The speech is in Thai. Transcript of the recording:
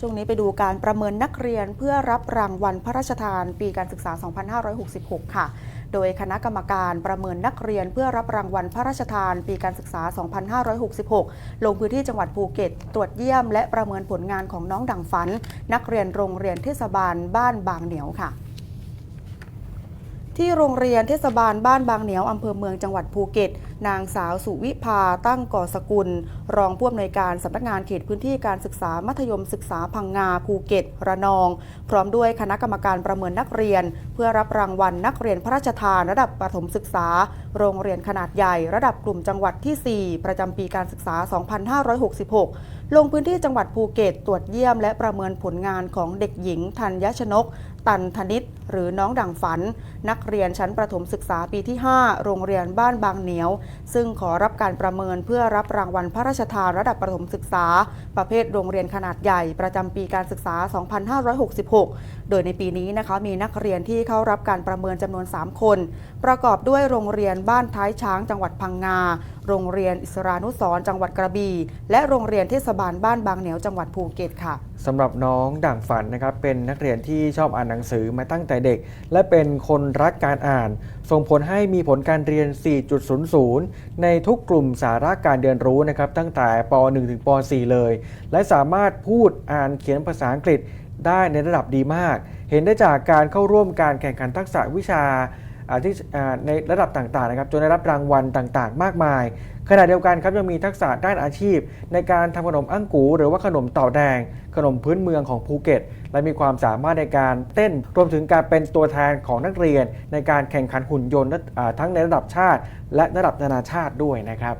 ช่วงนี้ไปดูการประเมินนักเรียนเพื่อรับรางวัลพระราชทาน ปีการศึกษา 2566 ค่ะ โดยคณะกรรมการประเมินนักเรียนเพื่อรับรางวัลพระราชทาน ปีการศึกษา 2566 ลงพื้นที่จังหวัดภูเก็ต ตรวจเยี่ยมและประเมินผลงานของน้องดังฝัน นักเรียนโรงเรียนเทศบาลบ้านบางเหนียวค่ะ ที่โรงเรียนเทศบาลบ้านบางเหนียวอำเภอเมืองจังหวัดภูเก็ต นางสาวสุวิภาตั้งก่อสกุล รองผู้อำนวยการสำนักงานเขตพื้นที่การศึกษามัธยมศึกษาพังงาภูเก็ต ระนอง พร้อมด้วยคณะกรรมการประเมินนักเรียน เพื่อรับรางวัลนักเรียนพระราชทานระดับประถมศึกษา โรงเรียนขนาดใหญ่ ระดับกลุ่มจังหวัดที่ 4 ประจำปีการศึกษา 2566 ลงพื้นที่จังหวัดภูเก็ตตรวจเยี่ยม และประเมินผลงานของเด็กหญิงธัญชนก ตันธนิต หรือน้องดังฝัน นักเรียนชั้นประถมศึกษาปีที่ 5 โรงเรียนบ้านบางเหนียว ซึ่งขอรับการประเมินเพื่อรับรางวัลพระราชทานระดับประถมศึกษา ประเภทโรงเรียนขนาดใหญ่ประจำปีการศึกษา 2566 โดยในปีนี้นะคะมีนักเรียนที่เข้ารับการประเมินจำนวน 3 คน ประกอบด้วยโรงเรียนบ้านท้ายช้างจังหวัดพังงา โรงเรียนอิสรานุสรจังหวัดกระบี่และโรงเรียนเทศบาลบ้านบางเหนียวจังหวัดภูเก็ตค่ะสำหรับน้องด่างฝันนะครับเป็นนักเรียนที่ชอบอ่านหนังสือมาตั้งแต่เด็ก และเป็นคนรักการอ่าน ส่งผลให้มีผลการเรียน 4.00 ในทุกกลุ่มสาระการเรียนรู้นะครับตั้งแต่ป .1 ถึงป .4 เลย และสามารถพูดอ่านเขียนภาษาอังกฤษได้ในระดับดีมาก เห็นได้จากการเข้าร่วมการแข่งขันทักษะวิชา ที่ในระดับต่างๆนะครับจนได้รับรางวัลต่างๆ มากมาย ขณะเดียวกันครับยังมีทักษะด้านอาชีพ ในการทำขนมอั้งกู หรือว่าขนมเต่าแดง ขนมพื้นเมืองของภูเก็ต และมีความสามารถในการเต้นรวมถึงการเป็นตัวแทนของนักเรียน ในการแข่งขันหุ่นยนต์ทั้งในระดับชาติ และระดับนานาชาติด้วยนะครับ